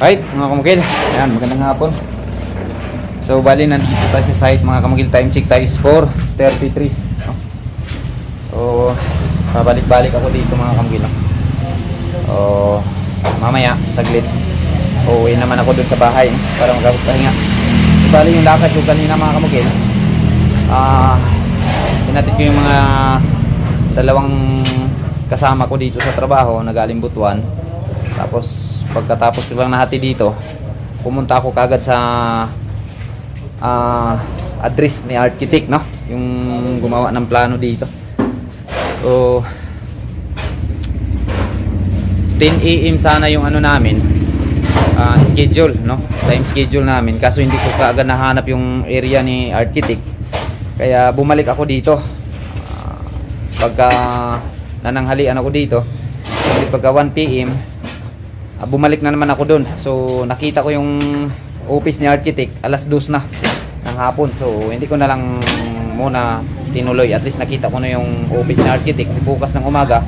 Right, mga kamukil. Ayan, magandang hapon. So, bali nandito tayo sa site mga kamukil. Time check tayo is 4.33. no? So, babalik-balik ako dito mga kamukil. no? So, mamaya, saglit. Uuwi naman ako dun sa bahay no? para magkakapahinga. So, bali yung lakad ko kanina mga kamukil. Ah, pinatid ko yung mga dalawang kasama ko dito sa trabaho na galing Butuan. Tapos pagkatapos ko lang nahati dito, pumunta ako kagad sa ah, address ni architect, no? Yung gumawa ng plano dito. So 10 AM sana yung ano namin ah, schedule, no? Time schedule namin. Kaso hindi ko kaagad nahanap yung area ni architect. Kaya bumalik ako dito. Ah, pagka nananghalian ako dito, pagka 1 PM, Ah, bumalik na naman ako doon. So, nakita ko yung office ni architect, alas 2 na ng hapon. So, hindi ko na lang muna tinuloy. At least nakita ko na yung office ni architect. Bukas ng umaga,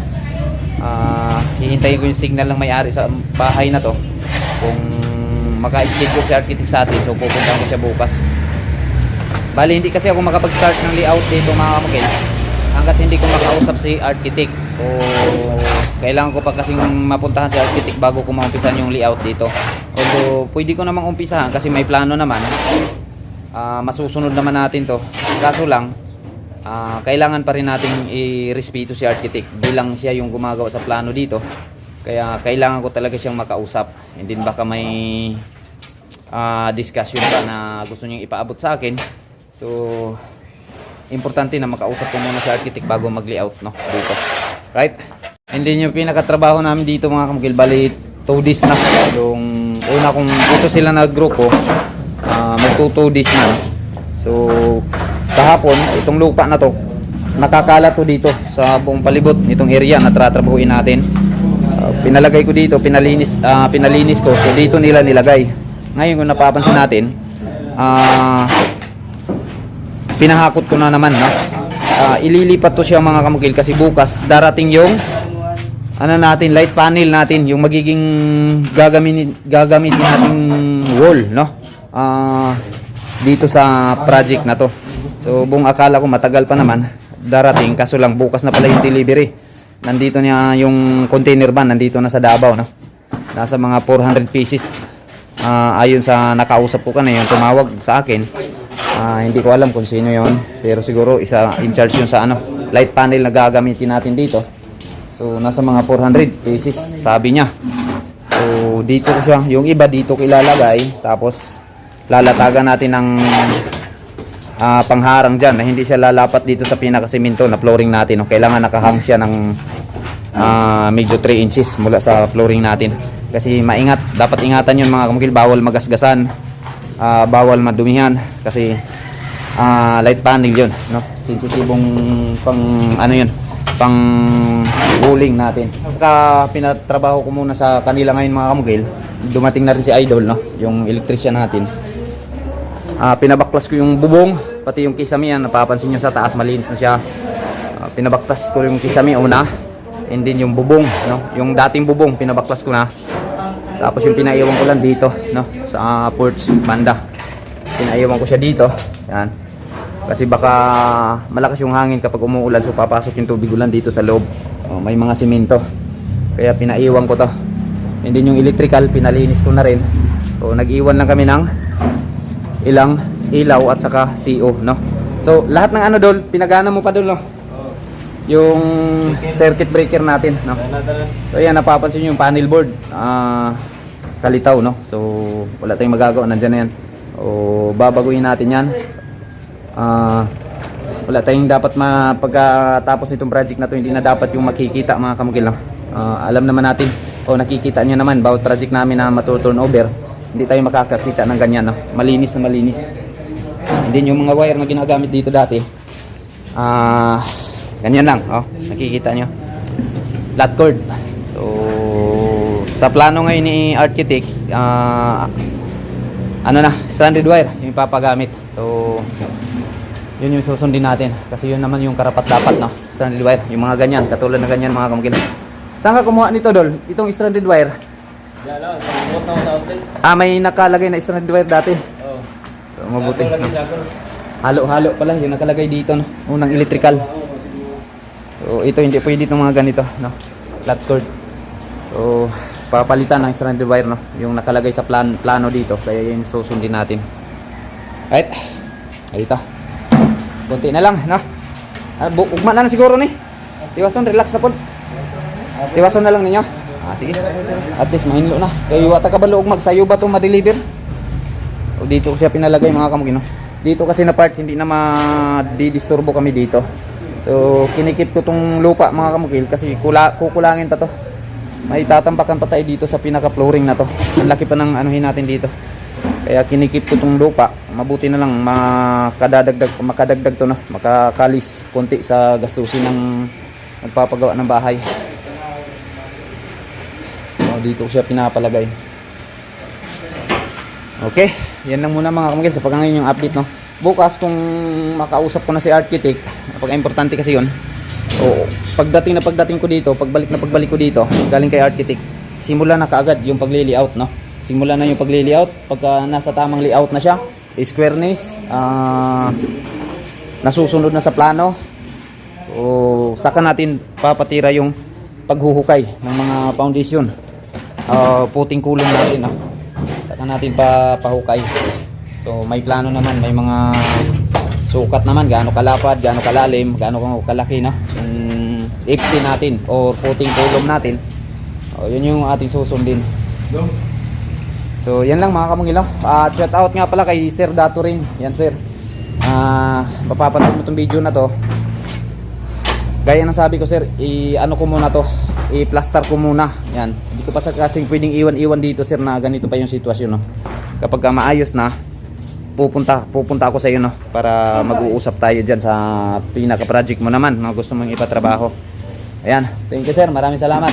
ah hihintayin ko yung signal ng may-ari sa bahay na to. Kung maka-schedule si architect sa atin, so pupunta ko siya bukas. Bali, hindi kasi ako makapag-start ng layout dito mga kamukil hanggat hindi ko makausap si architect o kailangan ko pa kasing mapuntahan si architect bago ko maumpisahan yung layout dito. Although pwede ko namang umpisahan kasi may plano naman. Ah, masusunod naman natin to. Kaso lang ah, kailangan pa rin nating i-respeto si architect. Bilang siya yung gumagawa sa plano dito. Kaya kailangan ko talaga siyang makausap. Hindi baka may ah, discussion pa na gusto niyang ipaabot sa akin. So importante na makausap ko muna si architect bago mag-layout no? Dito. Right? And then yung pinakatrabaho namin dito mga kamukil bali 2 days na yung una kung dito sila naggrupo uh, magto 2 days na. So kahapon itong lupa na to nakakala to dito sa buong palibot nitong area na tratrabahuin natin. Uh, pinalagay ko dito, pinalinis ah, pinalinis ko. So dito nila nilagay. Ngayon kung napapansin natin, ah pinahakot ko na naman no? Ah, ililipat to siya mga kamukil kasi bukas darating yung ano natin light panel natin yung magiging gagamitin gagamitin nating wall no? Ah, dito sa project na to. So buong akala ko matagal pa naman darating kaso lang bukas na pala yung delivery. Nandito niya yung container van nandito na sa Davao no? Nasa mga 400 pieces. Ah, ayon sa nakausap ko kanina tumawag sa akin Ah, hindi ko alam kung sino yon pero siguro isa in charge yun sa ano light panel na gagamitin natin dito so nasa mga 400 pieces sabi niya. So dito ko siya. Yung iba dito ko ilalagay. Tapos lalatagan natin ng ah, pangharang dyan na hindi siya lalapat dito sa pinakasiminto na flooring natin no? kailangan nakahang siya ng ah, medyo 3 inches mula sa flooring natin. Kasi maingat dapat ingatan yun mga kamukil. Bawal magasgasan. Ah, bawal madumihan. Kasi ah, light panel yun no? Sensitibong pang ano yun pang ruling natin. Saka pinatrabaho ko muna sa kanila ngayon mga kamugil dumating na rin si Idol no? Yung electrician natin. Ah, pinabaklas ko yung bubong pati yung kisame yan. Napapansin nyo sa taas malinis na siya. Ah, pinabaklas ko yung kisame una and then yung bubong no? Yung dating bubong pinabaklas ko na. Tapos yung pinaiwan ko lang dito, no, sa porch banda. Pinaiwan ko siya dito. Yan. Kasi baka malakas yung hangin kapag umuulan so papasok yung tubig ulan dito sa loob. Oh, may mga simento. Kaya pinaiwan ko to. And then yung electrical pinalinis ko na rin. So nag-iwan lang kami ng ilang ilaw at saka CO, no. So lahat ng ano dol, pinagana mo pa dol, no. Yung circuit breaker natin, no. So yan napapansin yung panel board. Ah, kalitaw no. So wala tayong magagawa nandiyan na yan. O babaguhin natin yan. Ah, wala tayong dapat ma pagkatapos nitong project na to hindi na dapat yung makikita mga kamukil no. Ah, alam naman natin o nakikita nyo naman bawat project namin na matuturn over hindi tayo makakakita ng ganyan no. Malinis na malinis. Hindi yung mga wire na ginagamit dito dati. Ah, ganyan lang, oh. Nakikita nyo. Flat cord. So, sa plano ngayon ni architect, ah, ano na, stranded wire yung ipapagamit. So, yun yung susundin natin. Kasi yun naman yung karapat dapat, no? Stranded wire. Yung mga ganyan, katulad na ganyan mga kamagina. Saan ka kumuha nito, Dol? Itong stranded wire? Yan lang, sa remote na ako sa outlet. Ah, may nakalagay na strand wire dati. Oo. So, mabuti. No? Halo-halo pala yung nakalagay dito, no? Unang electrical. So, ito hindi pwede itong mga ganito, no? Flat cord. So, papalitan ng stranded wire, no? Yung nakalagay sa plan plano dito. Kaya yun susundin natin. Right? Ito. Kunti na lang, no? Ah, ugma na na siguro ni. Tiwason, relax na po. Tiwason na lang ninyo. Ah, sige. At least mahinlo na. Kaya wata ka ba luog magsayo ba itong ma-deliver? O dito ko siya pinalagay mga kamugino. Dito kasi na part hindi na ma-disturbo kami dito. So kinikip ko tong lupa mga kamugil kasi kula kukulangin pa to. May tatambakan pa tayo dito sa pinaka flooring na to. Ang laki pa ng anuhin natin dito. Kaya kinikip ko tong lupa. Mabuti na lang makadadagdag makadagdag to no, makakalis konti sa gastusin ng magpapagawa ng bahay. So, dito ko siya pinapalagay. Okay, yan lang muna mga kamagil sa pagkangayon yung update no. Bukas kung makausap ko na si architect, napaka-importante kasi yun. O pagdating na pagdating ko dito, pagbalik na pagbalik ko dito, galing kay architect, simula na kaagad yung pagli-layout no. Simula na yung pagli-layout, pagka nasa tamang layout na siya, squareness, ah nasusunod na sa plano, o saka natin papatira yung paghuhukay ng mga foundation. Ah, puting kulong natin no saka natin pa pahukay. So may plano naman. May mga sukat naman. Gaano kalapad gaano kalalim gaano kalaki no? Yung ifti natin or puting kulong natin. O yun yung ating susundin so yan lang mga kamungilo at shout out nga pala kay Sir Dato rin yan sir ah mapapanood mo tong video na to Gaya ng sabi ko sir, i-ano ko muna to, i-plaster ko muna. Yan. Hindi ko pa sa kasing pwedeng iwan-iwan dito sir na ganito pa yung sitwasyon no. Kapag ka maayos na, pupunta pupunta ako sa iyo no para mag-uusap tayo diyan sa pinaka-project mo naman na gusto mong ipatrabaho. Ayan, thank you sir, maraming salamat.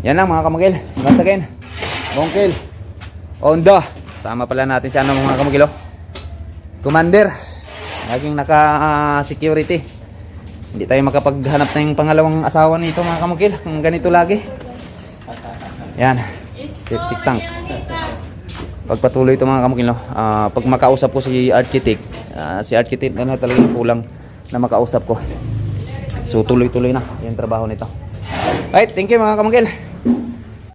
Yan lang mga kamagil. Once again, Bongkil, Onda. Sama pala natin siya ng mga kamagilo. Commander, laging naka-security. Hindi tayo makapaghanap ng pangalawang asawa nito mga kamukil. Kung ganito lagi. Yan. Septic tank. Pagpatuloy ito mga kamukil. No? Ah, pag makausap ko si architect, ah, si architect na talagang kulang na makausap ko. So tuloy-tuloy na yung trabaho nito. Right, thank you mga kamukil.